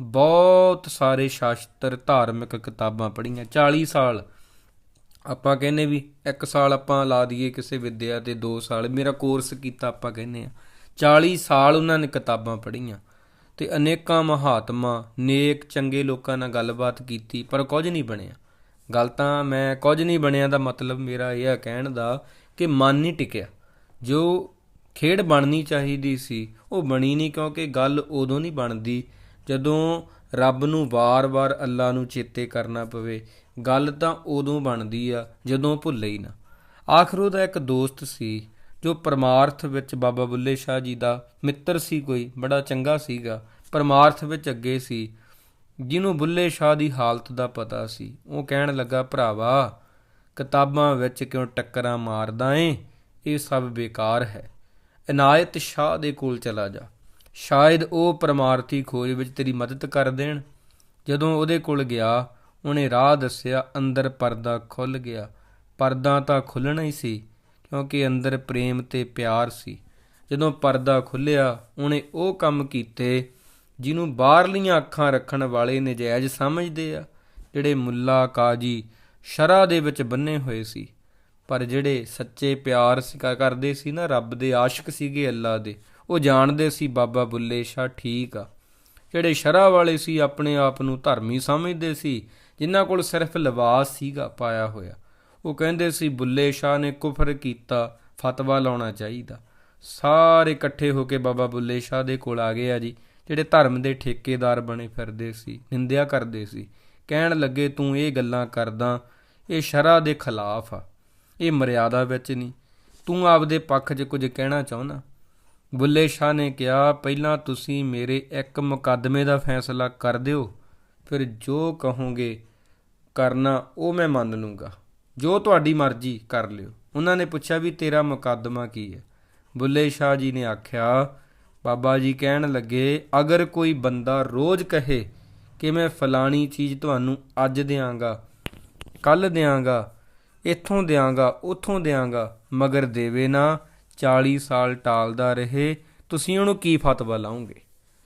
ਬਹੁਤ ਸਾਰੇ ਸ਼ਾਸਤਰ, ਧਾਰਮਿਕ ਕਿਤਾਬਾਂ ਪੜ੍ਹੀਆਂ 40 ਸਾਲ। ਆਪਾਂ ਕਹਿੰਨੇ ਵੀ 1 ਸਾਲ ਆਪਾਂ ਲਾ ਦਈਏ ਕਿਸੇ ਵਿਦਿਆ ਤੇ 2 ਸਾਲ। ਮੇਰਾ ਕੋਰਸ ਕੀਤਾ ਆਪਾਂ ਕਹਿੰਨੇ ਆ। 40 ਸਾਲ ਉਹਨਾਂ ਨੇ ਕਿਤਾਬਾਂ ਪੜ੍ਹੀਆਂ ਤੇ ਅਨੇਕਾਂ ਮਹਾਤਮਾ, ਨੇਕ, ਚੰਗੇ ਲੋਕਾਂ ਨਾਲ ਗੱਲਬਾਤ ਕੀਤੀ, ਪਰ ਕੁਝ ਨਹੀਂ ਬਣਿਆ। ਗੱਲ ਤਾਂ ਮੈਂ ਕੁਝ ਨਹੀਂ ਬਣਿਆ ਦਾ ਮਤਲਬ ਮੇਰਾ ਇਹ ਆ ਕਹਿਣ ਦਾ ਕਿ ਮਨ ਨਹੀਂ ਟਿਕਿਆ। ਜੋ ਖੇਡ ਬਣਨੀ ਚਾਹੀਦੀ ਸੀ, ਉਹ ਬਣੀ ਨਹੀਂ ਕਿਉਂਕਿ ਗੱਲ ਉਦੋਂ ਨਹੀਂ ਬਣਦੀ ਜਦੋਂ ਰੱਬ ਨੂੰ ਵਾਰ-ਵਾਰ ਅੱਲਾ ਨੂੰ ਚੇਤੇ ਕਰਨਾ ਪਵੇ, ਗੱਲ ਤਾਂ ਉਦੋਂ ਬਣਦੀ ਆ ਜਦੋਂ ਭੁੱਲੇ ਹੀ ਨਾ। ਆਖਰ ਉਹਦਾ ਇੱਕ ਦੋਸਤ ਸੀ, ਜੋ ਪਰਮਾਰਥ ਵਿੱਚ ਬਾਬਾ ਬੁੱਲੇ ਸ਼ਾਹ ਜੀ ਦਾ ਮਿੱਤਰ ਸੀ ਕੋਈ, ਬੜਾ ਚੰਗਾ ਸੀਗਾ, ਪਰਮਾਰਥ ਵਿੱਚ ਅੱਗੇ ਸੀ, ਜਿਹਨੂੰ ਬੁੱਲੇ ਸ਼ਾਹ ਦੀ ਹਾਲਤ ਦਾ ਪਤਾ ਸੀ। ਉਹ ਕਹਿਣ ਲੱਗਾ, ਭਰਾਵਾ, ਕਿਤਾਬਾਂ ਵਿੱਚ ਕਿਉਂ ਟੱਕਰਾਂ ਮਾਰਦਾ ਏ? ਇਹ ਸਭ ਬੇਕਾਰ ਹੈ। ਇਨਾਇਤ ਸ਼ਾਹ ਦੇ ਕੋਲ ਚਲਾ ਜਾ। ਸ਼ਾਇਦ ਉਹ ਪਰਮਾਰਥੀ ਖੋਜ ਵਿੱਚ ਤੇਰੀ ਮਦਦ ਕਰ ਦੇਣ। ਜਦੋਂ ਉਹਦੇ ਕੋਲ ਗਿਆ, ਉਹਨੇ ਰਾਹ ਦੱਸਿਆ, ਅੰਦਰ ਪਰਦਾ ਖੁੱਲ ਗਿਆ। ਪਰਦਾ ਤਾਂ ਖੁੱਲਣਾ ਹੀ ਸੀ, ਕਿਉਂਕਿ ਅੰਦਰ ਪ੍ਰੇਮ ਤੇ ਪਿਆਰ ਸੀ। ਜਦੋਂ ਪਰਦਾ ਖੁੱਲਿਆ ਉਹਨੇ ਉਹ ਕੰਮ ਕੀਤੇ ਜਿਹਨੂੰ ਬਾਹਰਲੀਆਂ ਅੱਖਾਂ ਰੱਖਣ ਵਾਲੇ ਨਜਾਇਜ਼ ਸਮਝਦੇ ਆ, ਜਿਹੜੇ ਮੁੱਲਾ ਕਾਜੀ ਸ਼ਰਾ ਦੇ ਵਿੱਚ ਬੰਨੇ ਹੋਏ ਸੀ। ਪਰ ਜਿਹੜੇ ਸੱਚੇ ਪਿਆਰ ਸਿਕਾ ਕਰਦੇ ਸੀ ਨਾ, ਰੱਬ ਦੇ ਆਸ਼ਿਕ ਸੀਗੇ ਅੱਲਾ ਦੇ। ਉਹ ਜਾਣਦੇ ਸੀ ਬਾਬਾ ਬੁੱਲੇ ਸ਼ਾਹ ਠੀਕ ਆ। ਜਿਹੜੇ ਸ਼ਰਾ ਵਾਲੇ ਸੀ ਆਪਣੇ ਆਪ ਨੂੰ ਧਰਮੀ ਸਮਝਦੇ ਸੀ, ਜਿਨ੍ਹਾਂ ਕੋਲ ਸਿਰਫ ਲਿਬਾਸ ਸੀਗਾ ਪਾਇਆ ਹੋਇਆ। ਉਹ ਕਹਿੰਦੇ ਸੀ, ਬੁੱਲੇ ਸ਼ਾਹ ਨੇ ਕੁਫਰ ਕੀਤਾ, ਫਤਵਾ ਲਾਉਣਾ ਚਾਹੀਦਾ। ਸਾਰੇ ਇਕੱਠੇ ਹੋ ਕੇ ਬਾਬਾ ਬੁੱਲੇ ਸ਼ਾਹ ਦੇ ਕੋਲ ਆ ਗਏ ਆ ਜੀ। ਜਿਹੜੇ ਧਰਮ ਦੇ ਠੇਕੇਦਾਰ ਬਣੇ ਫਿਰਦੇ ਸੀ, ਨਿੰਦਿਆ ਕਰਦੇ ਸੀ। ਕਹਿਣ ਲੱਗੇ, ਤੂੰ ਇਹ ਗੱਲਾਂ ਕਰਦਾ, ਇਹ ਸ਼ਰਾ ਦੇ ਖਿਲਾਫ ਆ। ਇਹ ਮਰਿਆਦਾ ਵਿੱਚ ਨਹੀਂ। ਤੂੰ ਆਪਦੇ ਪੱਖ 'ਚ ਕੁਝ ਕਹਿਣਾ ਚਾਹੁੰਦਾ? ਬੁੱਲੇ ਸ਼ਾਹ ਨੇ ਕਿਹਾ, ਪਹਿਲਾਂ ਤੁਸੀਂ ਮੇਰੇ ਇੱਕ ਮੁਕੱਦਮੇ ਦਾ ਫੈਸਲਾ ਕਰ ਦਿਓ, ਫਿਰ ਜੋ ਕਹੋਗੇ ਕਰਨਾ, ਉਹ ਮੈਂ ਮੰਨ ਲੂੰਗਾ। ਜੋ ਤੁਹਾਡੀ ਮਰਜ਼ੀ ਕਰ ਲਿਓ। ਉਹਨਾਂ ਨੇ ਪੁੱਛਿਆ ਵੀ ਤੇਰਾ ਮੁਕੱਦਮਾ ਕੀ ਹੈ? ਬੁੱਲੇ ਸ਼ਾਹ ਜੀ ਨੇ ਆਖਿਆ, ਬਾਬਾ ਜੀ ਕਹਿਣ ਲੱਗੇ, ਅਗਰ ਕੋਈ ਬੰਦਾ ਰੋਜ਼ ਕਹੇ ਕਿ ਮੈਂ ਫਲਾਣੀ ਚੀਜ਼ ਤੁਹਾਨੂੰ ਅੱਜ ਦਿਆਂਗਾ ਕੱਲ ਦਿਆਂਗਾ, ਇੱਥੋਂ ਦਿਆਂਗਾ, ਉੱਥੋਂ ਦਿਆਂਗਾ, ਮਗਰ ਦੇਵੇ ਨਾ 40 ਸਾਲ ਟਾਲਦਾ ਰਹੇ, ਤੁਸੀਂ ਉਹਨੂੰ ਕੀ ਫਤਵਾ ਲਾਉਂਗੇ?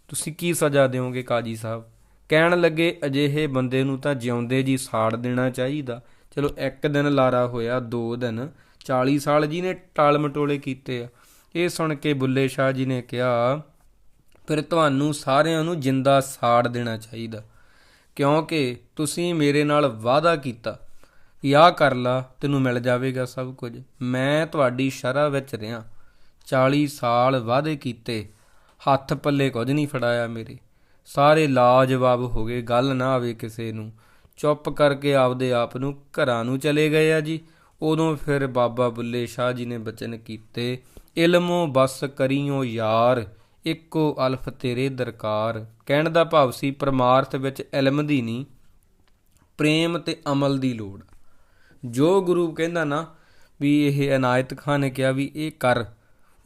ਤੁਸੀਂ ਕੀ ਸਜ਼ਾ ਦਿਓਗੇ ਕਾਜੀ ਸਾਹਿਬ? ਕਹਿਣ ਲੱਗੇ, ਅਜਿਹੇ ਬੰਦੇ ਨੂੰ ਤਾਂ ਜਿਉਂਦੇ ਜੀ ਸਾੜ ਦੇਣਾ ਚਾਹੀਦਾ। ਚਲੋ, ਇੱਕ ਦਿਨ ਲਾਰਾ ਹੋਇਆ, ਦੋ ਦਿਨ। 40 ਸਾਲ ਜੀ ਨੇ ਟਾਲ ਮਟੋਲੇ ਕੀਤੇ ਆ। ਇਹ ਸੁਣ ਕੇ ਬੁੱਲੇ ਸ਼ਾਹ ਜੀ ਨੇ ਕਿਹਾ, ਫਿਰ ਤੁਹਾਨੂੰ ਸਾਰਿਆਂ ਨੂੰ ਜਿੰਦਾ ਸਾੜ ਦੇਣਾ ਚਾਹੀਦਾ। ਕਿਉਂਕਿ ਤੁਸੀਂ ਮੇਰੇ ਨਾਲ ਵਾਅਦਾ ਕੀਤਾ ਵੀ ਆਹ ਕਰ ਲਾ, ਤੈਨੂੰ ਮਿਲ ਜਾਵੇਗਾ ਸਭ ਕੁਝ। ਮੈਂ ਤੁਹਾਡੀ ਸ਼ਰ੍ਹਾ ਵਿੱਚ ਰਿਆਂ 40 ਸਾਲ ਵਾਅਦੇ ਕੀਤੇ। ਹੱਥ ਪੱਲੇ ਕੁਝ ਨਹੀਂ ਫੜਾਇਆ ਮੇਰੇ। ਸਾਰੇ ਲਾਜਵਾਬ ਹੋ ਗਏ, ਗੱਲ ਨਾ ਆਵੇ ਕਿਸੇ ਨੂੰ। ਚੁੱਪ ਕਰਕੇ ਆਪਦੇ ਆਪ ਨੂੰ ਘਰਾਂ ਨੂੰ ਚਲੇ ਗਏ ਆ ਜੀ। ਉਦੋਂ ਫਿਰ ਬਾਬਾ ਬੁੱਲੇ ਸ਼ਾਹ ਜੀ ਨੇ ਬਚਨ ਕੀਤੇ, ਇਲਮੋ ਬਸ ਕਰੀਓ ਯਾਰ, ਇੱਕੋ ਅਲਫ ਤੇਰੇ ਦਰਕਾਰ। ਕਹਿਣ ਦਾ ਭਾਵ ਸੀ, ਪਰਮਾਰਥ ਵਿੱਚ ਇਲਮ ਦੀ ਨਹੀਂ, ਪ੍ਰੇਮ ਤੇ ਅਮਲ ਦੀ ਲੋੜ। ਜੋ ਗੁਰੂ ਕਹਿੰਦਾ ਨਾ ਵੀ ਇਹ ਅਨਾਇਤ ਖਾਨ ਨੇ ਕਿਹਾ ਵੀ ਇਹ ਕਰ,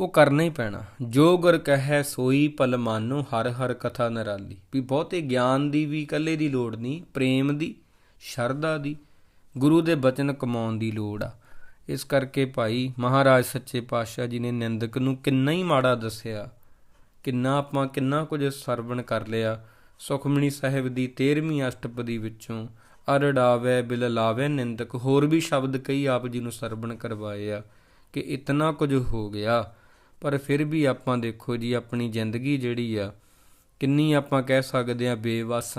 ਉਹ ਕਰਨਾ ਹੀ ਪੈਣਾ। ਜੋ ਗੁਰ ਕਹੈ ਸੋਈ ਪਲ ਮਾਨੋ, ਹਰ ਹਰ ਕਥਾ ਨਰਾਲੀ। ਵੀ ਬਹੁਤੇ ਗਿਆਨ ਦੀ ਵੀ ਇਕੱਲੇ ਦੀ ਲੋੜ ਨਹੀਂ ਪ੍ਰੇਮ ਦੀ, ਸ਼ਰਧਾ ਦੀ, ਗੁਰੂ ਦੇ ਬਚਨ ਕਮਾਉਣ ਦੀ ਲੋੜ ਆ। ਇਸ ਕਰਕੇ ਭਾਈ ਮਹਾਰਾਜ ਸੱਚੇ ਪਾਤਸ਼ਾਹ ਜੀ ਨੇ ਨਿੰਦਕ ਨੂੰ ਕਿੰਨਾ ਹੀ ਮਾੜਾ ਦੱਸਿਆ। ਕਿੰਨਾ ਆਪਾਂ ਕਿੰਨਾ ਕੁਝ ਸਰਵਣ ਕਰ ਲਿਆ। ਸੁਖਮਣੀ ਸਾਹਿਬ ਦੀ 13ਵੀਂ ਅਸ਼ਟਪਦੀ ਵਿੱਚੋਂ ਅਰੜਾਵੇ ਬਿਲ ਲਾਵੇ ਨਿੰਦਕ। ਹੋਰ ਵੀ ਸ਼ਬਦ ਕਈ ਆਪ ਜੀ ਨੂੰ ਸਰਵਣ ਕਰਵਾਏ ਆ, ਕਿ ਇਤਨਾ ਕੁਝ ਹੋ ਗਿਆ। ਪਰ ਫਿਰ ਵੀ ਆਪਾਂ ਦੇਖੋ ਜੀ, ਆਪਣੀ ਜ਼ਿੰਦਗੀ ਜਿਹੜੀ ਆ, ਕਿੰਨੀ ਆਪਾਂ ਕਹਿ ਸਕਦੇ ਆ ਬੇਵਸ।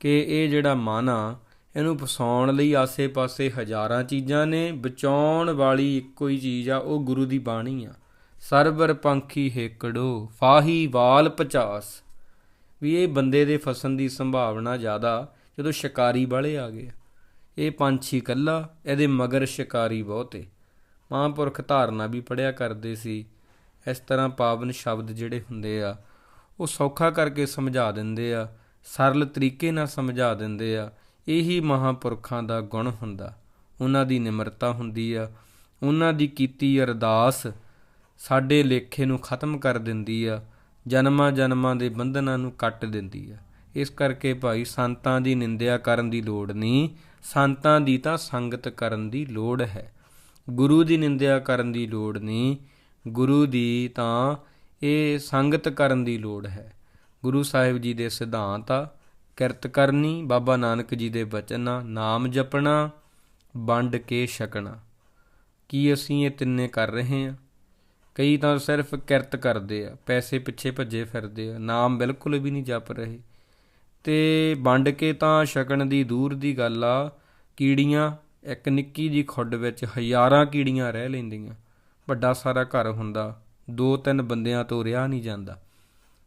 ਕਿ ਇਹ ਜਿਹੜਾ ਮਨ ਆ ਇਹਨੂੰ ਫਸਾਉਣ ਲਈ ਆਸੇ-ਪਾਸੇ ਹਜ਼ਾਰਾਂ ਚੀਜ਼ਾਂ ਨੇ, ਬਚਾਉਣ ਵਾਲੀ ਇੱਕੋ ਹੀ ਚੀਜ਼ ਆ, ਉਹ ਗੁਰੂ ਦੀ ਬਾਣੀ ਆ। ਸਰਬਰ ਪੰਖੀ ਹੇਕੜੋ, ਫਾਹੀ ਵਾਲ ਪਚਾਸ। ਵੀ ਇਹ ਬੰਦੇ ਦੇ ਫਸਣ ਦੀ ਸੰਭਾਵਨਾ ਜ਼ਿਆਦਾ ਜਦੋਂ ਸ਼ਿਕਾਰੀ ਵਾਲੇ ਆ ਗਏ। ਇਹ ਪੰਛੀ ਕੱਲਾ ਇਹਦੇ ਮਗਰ ਸ਼ਿਕਾਰੀ ਬਹੁਤੇ ਮਹਾਂਪੁਰਖ ਧਾਰਨਾ ਵੀ ਪੜਿਆ ਕਰਦੇ ਸੀ। ਇਸ ਤਰ੍ਹਾਂ ਪਾਵਨ ਸ਼ਬਦ ਜਿਹੜੇ ਹੁੰਦੇ ਆ, ਉਹ ਸੌਖਾ ਕਰਕੇ ਸਮਝਾ ਦਿੰਦੇ ਆ, ਸਰਲ ਤਰੀਕੇ ਨਾਲ ਸਮਝਾ ਦਿੰਦੇ ਆ। ਇਹੀ ਮਹਾਂਪੁਰਖਾਂ ਦਾ ਗੁਣ ਹੁੰਦਾ। ਉਹਨਾਂ ਦੀ ਨਿਮਰਤਾ ਹੁੰਦੀ ਆ। ਉਹਨਾਂ ਦੀ ਕੀਤੀ ਅਰਦਾਸ ਸਾਡੇ ਲੇਖੇ ਨੂੰ ਖਤਮ ਕਰ ਦਿੰਦੀ ਆ। ਜਨਮਾਂ ਜਨਮਾਂ ਦੇ ਬੰਧਨਾਂ ਨੂੰ ਕੱਟ ਦਿੰਦੀ ਆ। ਇਸ ਕਰਕੇ ਭਾਈ ਸੰਤਾਂ ਦੀ ਨਿੰਦਿਆ ਕਰਨ ਦੀ ਲੋੜ ਨਹੀਂ, ਸੰਤਾਂ ਦੀ ਤਾਂ ਸੰਗਤ ਕਰਨ ਦੀ ਲੋੜ ਹੈ। ਗੁਰੂ ਦੀ ਨਿੰਦਿਆ ਕਰਨ ਦੀ ਲੋੜ ਨਹੀਂ, ਗੁਰੂ ਦੀ ਤਾਂ ਇਹ ਸੰਗਤ ਕਰਨ ਦੀ ਲੋੜ ਹੈ। ਗੁਰੂ ਸਾਹਿਬ ਜੀ ਦੇ ਸਿਧਾਂਤ ਆ, ਕਿਰਤ ਕਰਨੀ, ਬਾਬਾ ਨਾਨਕ ਜੀ ਦੇ ਬਚਨ ਆ, ਨਾਮ ਜਪਣਾ, ਵੰਡ ਕੇ ਛਕਣਾ। ਕੀ ਅਸੀਂ ਇਹ ਤਿੰਨੇ ਕਰ ਰਹੇ ਹਾਂ? ਕਈ ਤਾਂ ਸਿਰਫ ਕਿਰਤ ਕਰਦੇ ਆ, ਪੈਸੇ ਪਿੱਛੇ ਭੱਜੇ ਫਿਰਦੇ ਆ, ਨਾਮ ਬਿਲਕੁਲ ਵੀ ਨਹੀਂ ਜਪ ਰਹੇ। ਤੇ ਵੰਡ ਕੇ ਤਾਂ ਛਕਣ ਦੀ ਦੂਰ ਦੀ ਗੱਲ ਆ, ਕੀੜੀਆਂ, ਇੱਕ ਨਿੱਕੀ ਜੀ ਖੁੱਡ ਵਿੱਚ ਹਜ਼ਾਰਾਂ ਕੀੜੀਆਂ ਰਹਿ ਲੈਂਦੀਆਂ। ਵੱਡਾ ਸਾਰਾ ਘਰ ਹੁੰਦਾ, ਦੋ ਤਿੰਨ ਬੰਦਿਆਂ ਤੋਂ ਰਿਹਾ ਨਹੀਂ ਜਾਂਦਾ।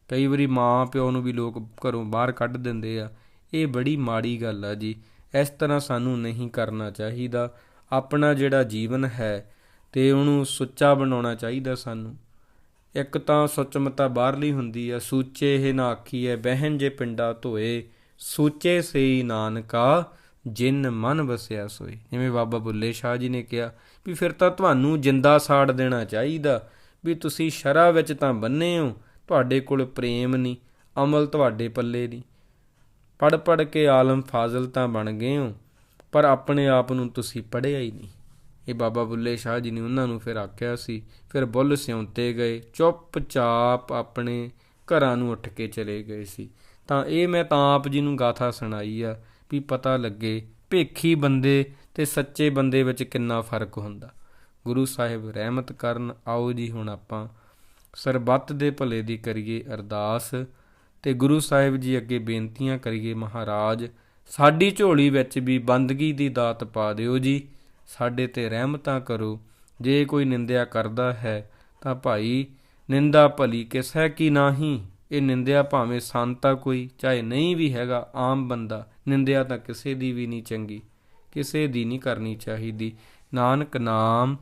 ਕਈ ਵਾਰੀ ਮਾਂ ਪਿਓ ਨੂੰ ਵੀ ਲੋਕ ਘਰੋਂ ਬਾਹਰ ਕੱਢ ਦਿੰਦੇ ਆ। ਇਹ ਬੜੀ ਮਾੜੀ ਗੱਲ ਆ ਜੀ। ਇਸ ਤਰ੍ਹਾਂ ਸਾਨੂੰ ਨਹੀਂ ਕਰਨਾ ਚਾਹੀਦਾ। ਆਪਣਾ ਜਿਹੜਾ ਜੀਵਨ ਹੈ ਤੇ ਉਹਨੂੰ ਸੁੱਚਾ ਬਣਾਉਣਾ ਚਾਹੀਦਾ ਸਾਨੂੰ। ਇੱਕ ਤਾਂ ਸੁਚਮਤਾ ਬਾਹਰਲੀ ਹੁੰਦੀ ਆ, ਸੂਚੇ ਇਹ ਨਾ ਆਖੀਐ ਬਹਿਨ ਜੇ ਪਿੰਡਾ ਧੋਏ, ਸੂਚੇ ਸਈ ਨਾਨਕਾ, ਜਿਨ ਮਨ ਵਸਿਆ ਸੋਈ ਜਿਵੇਂ ਬਾਬਾ ਬੁੱਲੇ ਸ਼ਾਹ ਜੀ ਨੇ ਕਿਹਾ ਵੀ ਫਿਰ ਤਾਂ ਤੁਹਾਨੂੰ ਜਿੰਦਾ ਸਾੜ ਦੇਣਾ ਚਾਹੀਦਾ, ਵੀ ਤੁਸੀਂ ਸ਼ਰਾ ਵਿੱਚ ਤਾਂ ਬੰਨੇ ਹੋ, ਤੁਹਾਡੇ ਕੋਲ ਪ੍ਰੇਮ ਨਹੀਂ, ਅਮਲ ਤੁਹਾਡੇ ਪੱਲੇ ਨਹੀਂ। ਪੜ ਪੜ ਕੇ ਆਲਮ ਫਾਜ਼ਲ ਤਾਂ ਬਣ ਗਏ ਹੋ, ਪਰ ਆਪਣੇ ਆਪ ਨੂੰ ਤੁਸੀਂ ਪੜਿਆ ਹੀ ਨਹੀਂ। ਇਹ ਬਾਬਾ ਬੁੱਲੇ ਸ਼ਾਹ ਜੀ ਨੇ ਉਹਨਾਂ ਨੂੰ ਫਿਰ ਆਖਿਆ ਸੀ, ਫਿਰ ਬੁੱਲ ਸਿਉਂਤੇ ਗਏ, ਚੁੱਪਚਾਪ ਆਪਣੇ ਘਰਾਂ ਨੂੰ ਉੱਠ ਕੇ ਚਲੇ ਗਏ ਸੀ। ਤਾਂ ਇਹ ਮੈਂ ਤਾਂ ਆਪ ਜੀ ਨੂੰ ਗਾਥਾ ਸੁਣਾਈ ਆ ਵੀ ਪਤਾ ਲੱਗੇ ਭੇਖੀ ਬੰਦੇ ਤੇ ਸੱਚੇ ਬੰਦੇ ਵਿੱਚ ਕਿੰਨਾ ਫ਼ਰਕ ਹੁੰਦਾ। ਗੁਰੂ ਸਾਹਿਬ ਰਹਿਮਤ ਕਰਨ, ਆਓ ਜੀ ਹੁਣ ਆਪਾਂ ਸਰਬੱਤ ਦੇ ਭਲੇ ਦੀ ਕਰੀਏ ਅਰਦਾਸ ਤੇ ਗੁਰੂ ਸਾਹਿਬ ਜੀ ਅੱਗੇ ਬੇਨਤੀਆਂ ਕਰੀਏ, ਮਹਾਰਾਜ ਸਾਡੀ ਝੋਲੀ ਵਿੱਚ ਵੀ ਬੰਦਗੀ ਦੀ ਦਾਤ ਪਾ ਦਿਓ ਜੀ। ਸਾਡੇ ਤੇ ਰਹਿਮਤਾਂ ਕਰੋ। ਜੇ ਕੋਈ ਨਿੰਦਿਆ ਕਰਦਾ ਹੈ ਤਾਂ ਭਾਈ, ਨਿੰਦਾ ਭਲੀ ਕਿਸ ਹੈ ਕੀ ਨਹੀਂ? ਇਹ ਨਿੰਦਿਆ ਭਾਵੇਂ ਸੰਤਾ ਕੋਈ, ਚਾਹੇ ਨਹੀਂ ਵੀ ਹੈਗਾ ਆਮ ਬੰਦਾ, ਨਿੰਦਿਆ ਤਾਂ ਕਿਸੇ ਦੀ ਵੀ ਨਹੀਂ ਚੰਗੀ, ਕਿਸੇ ਦੀ ਨਹੀਂ ਕਰਨੀ ਚਾਹੀਦੀ। ਨਾਨਕ ਨਾਮ,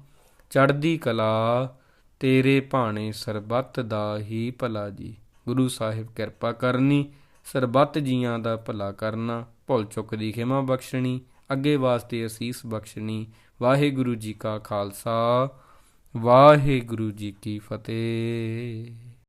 ਚੜ੍ਹਦੀ ਕਲਾ, ਤੇਰੇ ਭਾਣੇ ਸਰਬੱਤ ਦਾ ਹੀ ਭਲਾ ਜੀ। ਗੁਰੂ ਸਾਹਿਬ ਕਿਰਪਾ ਕਰਨੀ, ਸਰਬੱਤ ਜੀਆਂ ਦਾ ਭਲਾ ਕਰਨਾ, ਭੁੱਲ ਚੁੱਕ ਦੀ ਖਿਮਾ ਬਖਸ਼ਣੀ। ਅੱਗੇ ਵਾਸਤੇ ਅਸੀਸ ਬਖਸ਼ਣੀ। ਵਾਹਿਗੁਰੂ ਜੀ ਕਾ ਖਾਲਸਾ ਵਾਹਿਗੁਰੂ ਜੀ ਕੀ ਫਤਿਹ।